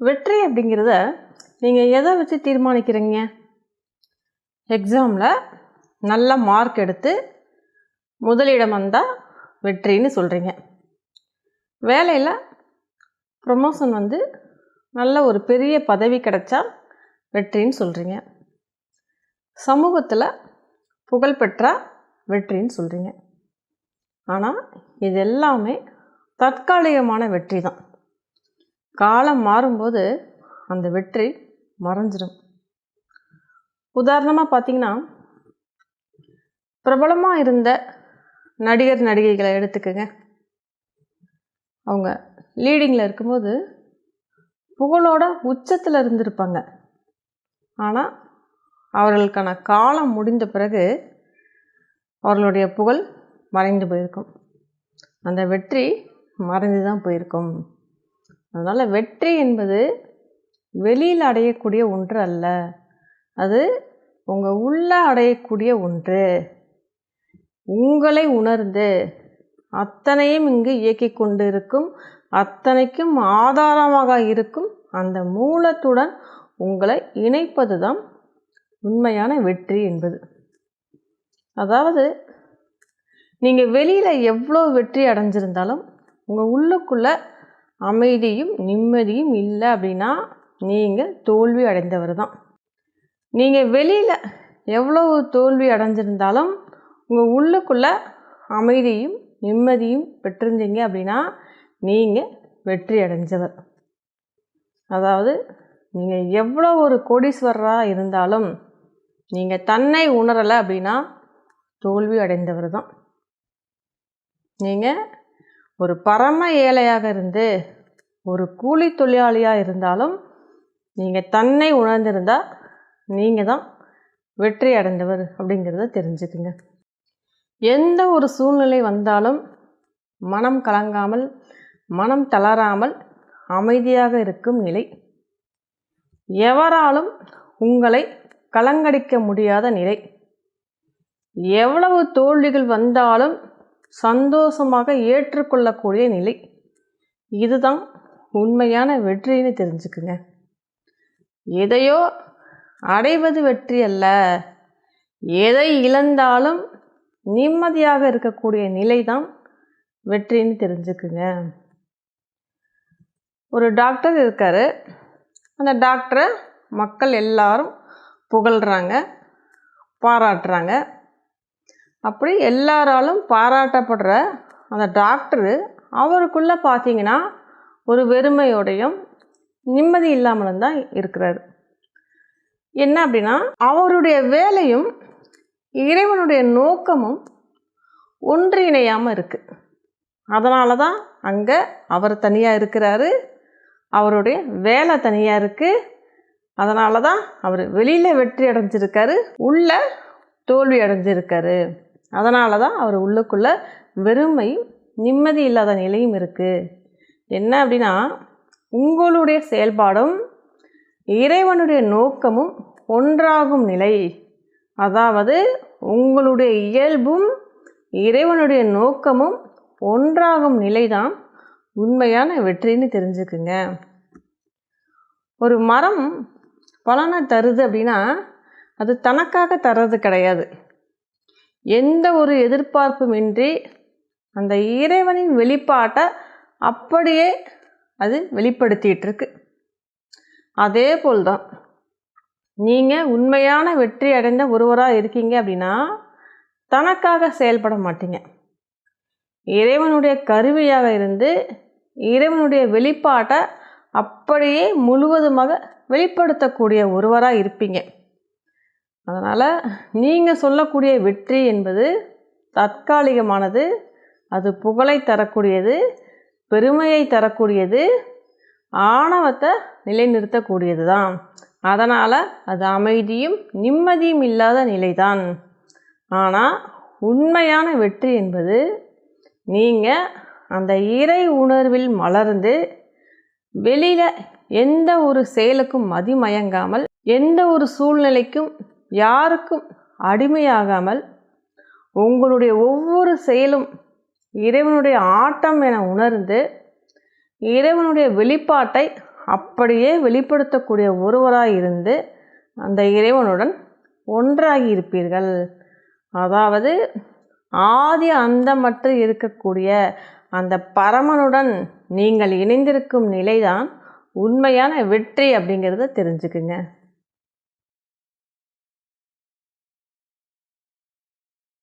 வெற்றி அப்படிங்கிறத நீங்கள் எதை வச்சு தீர்மானிக்கிறீங்க? எக்ஸாமில் நல்ல மார்க் எடுத்து முதலிடம் வந்தால் வெற்றின்னு சொல்கிறீங்க வேலையில் ப்ரொமோஷன் வந்து நல்ல ஒரு பெரிய பதவி கிடைச்சா வெற்றின்னு சொல்கிறீங்க சமூகத்தில் புகழ்பெற்றா வெற்றின்னு சொல்கிறீங்க ஆனால் இது எல்லாமே தற்காலிகமான வெற்றி தான் காலம் மாறும்போது அந்த வெற்றி மறைஞ்சிடும் உதாரணமாக பார்த்தீங்கன்னா பிரபலமாக இருந்த நடிகர் நடிகைகளை எடுத்துக்கோங்க. அவங்க லீடிங்கில் இருக்கும்போது புகழோட உச்சத்தில் இருந்திருப்பாங்க. ஆனால் அவர்களுக்கான காலம் முடிந்த பிறகு அவர்களுடைய புகழ் மறைந்து போயிருக்கும். அந்த வெற்றி மறைந்து தான் போயிருக்கும். அதனால் வெற்றி என்பது வெளியில் அடையக்கூடிய ஒன்று அல்ல. அது உங்கள் உள்ள அடையக்கூடிய ஒன்று. உங்களை உணர்ந்து அத்தனையும் இங்கு இயக்கி கொண்டு இருக்கும் அத்தனைக்கும் ஆதாரமாக இருக்கும் அந்த மூலத்துடன் உங்களை இணைப்பது தான் உண்மையான வெற்றி என்பது. அதாவது நீங்கள் வெளியில் எவ்வளோ வெற்றி அடைஞ்சிருந்தாலும் உங்கள் உள்ளுக்குள்ளே அமைதியும் நிம்மதியும் இல்லை அப்படின்னா நீங்கள் தோல்வி அடைந்தவர் தான் நீங்கள் வெளியில் எவ்வளோ தோல்வி அடைஞ்சிருந்தாலும் உங்கள் உள்ளுக்குள்ளே அமைதியும் நிம்மதியும் பெற்றிருந்தீங்க அப்படின்னா நீங்கள் வெற்றி அடைஞ்சவர். அதாவது நீங்கள் எவ்வளோ ஒரு கோடீஸ்வரராக இருந்தாலும் நீங்கள் தன்னை உணரலை அப்படின்னா தோல்வி அடைந்தவர் தான் நீங்கள் ஒரு பரம ஏழையாக இருந்து ஒரு கூலி தொழிலாளியாக இருந்தாலும் நீங்கள் தன்னை உணர்ந்திருந்தால் நீங்கள் தான் வெற்றி அடைந்தவர் அப்படிங்கிறத தெரிஞ்சுக்குங்க. எந்த ஒரு சூழ்நிலை வந்தாலும் மனம் கலங்காமல் மனம் தளராமல் அமைதியாக இருக்கும் நிலை. எவராலும் உங்களை கலங்கடிக்க முடியாத நிலை. எவ்வளவு தோல்விகள் வந்தாலும் சந்தோஷமாக ஏற்றுக்கொள்ளக்கூடிய நிலை. இதுதான் உண்மையான வெற்றின்னு தெரிஞ்சுக்குங்க. எதையோ அடைவது வெற்றி அல்ல. எதை இழந்தாலும் நிம்மதியாக இருக்கக்கூடிய நிலை தான் வெற்றின்னு தெரிஞ்சுக்குங்க. ஒரு டாக்டர் இருக்கார். அந்த டாக்டரை மக்கள் எல்லாரும் புகழ்கிறாங்க பாராட்டுறாங்க. அப்படி எல்லாராலும் பாராட்டப்படுற அந்த டாக்டரு அவருக்குள்ளே பார்த்தீங்கன்னா ஒரு வெறுமையோடையும் நிம்மதி இல்லாமலும் தான் இருக்கிறாரு. என்ன அப்படின்னா அவருடைய வேலையும் இறைவனுடைய நோக்கமும் ஒன்றிணையாமல் இருக்குது அதனால தான் அங்கே அவர் தனியாக இருக்கிறாரு அவருடைய வேலை தனியாக இருக்குது அதனால தான் அவர் வெளியில் வெற்றி அடைஞ்சிருக்காரு உள்ள தோல்வி அடைஞ்சிருக்காரு. அதனால தான் அவர் உள்ளுக்குள்ளே வெறுமையும் நிம்மதி இல்லாத நிலையும் இருக்குது என்ன அப்படின்னா உங்களுடைய செயல்பாடும் இறைவனுடைய நோக்கமும் ஒன்றாகும் நிலை. அதாவது உங்களுடைய இயல்பும் இறைவனுடைய நோக்கமும் ஒன்றாகும் நிலைதான் உண்மையான வெற்றின்னு தெரிஞ்சுக்குங்க. ஒரு மரம் பலனை தருது அப்படின்னா அது தனக்காக தர்றது கிடையாது. எந்த ஒரு எதிர்பார்ப்புமின்றி அந்த இறைவனின் வெளிப்பாட்டை அப்படியே அது வெளிப்படுத்திகிட்டு இருக்கு அதே போல் தான் நீங்கள் உண்மையான வெற்றி அடைந்த ஒருவராக இருக்கீங்க அப்படின்னா தனக்காக செயல்பட மாட்டீங்க. இறைவனுடைய கருவியாக இருந்து இறைவனுடைய வெளிப்பாட்டை அப்படியே முழுவதுமாக வெளிப்படுத்தக்கூடிய ஒருவராக இருப்பீங்க. அதனால் நீங்கள் சொல்லக்கூடிய வெற்றி என்பது தற்காலிகமானது அது புகழை தரக்கூடியது பெருமையை தரக்கூடியது ஆணவத்தை நிலைநிறுத்தக்கூடியது தான் அதனால் அது அமைதியும் நிம்மதியும் இல்லாத நிலைதான். ஆனால் உண்மையான வெற்றி என்பது நீங்கள் அந்த இறை உணர்வில் மலர்ந்து வெளியில் எந்த ஒரு செயலுக்கும் மதிமயங்காமல் எந்த ஒரு சூழ்நிலைக்கும் யாருக்கும் அடிமையாகாமல் உங்களுடைய ஒவ்வொரு செயலும் இறைவனுடைய ஆட்டம் என உணர்ந்து இறைவனுடைய வெளிப்பாட்டை அப்படியே வெளிப்படுத்தக்கூடிய ஒருவராக இருந்து அந்த இறைவனுடன் ஒன்றாகி இருப்பீர்கள். அதாவது ஆதி அந்தமற்று இருக்கக்கூடிய அந்த பரமனுடன் நீங்கள் இணைந்திருக்கும் நிலைதான் உண்மையான வெற்றி அப்படிங்கிறத தெரிஞ்சுக்குங்க.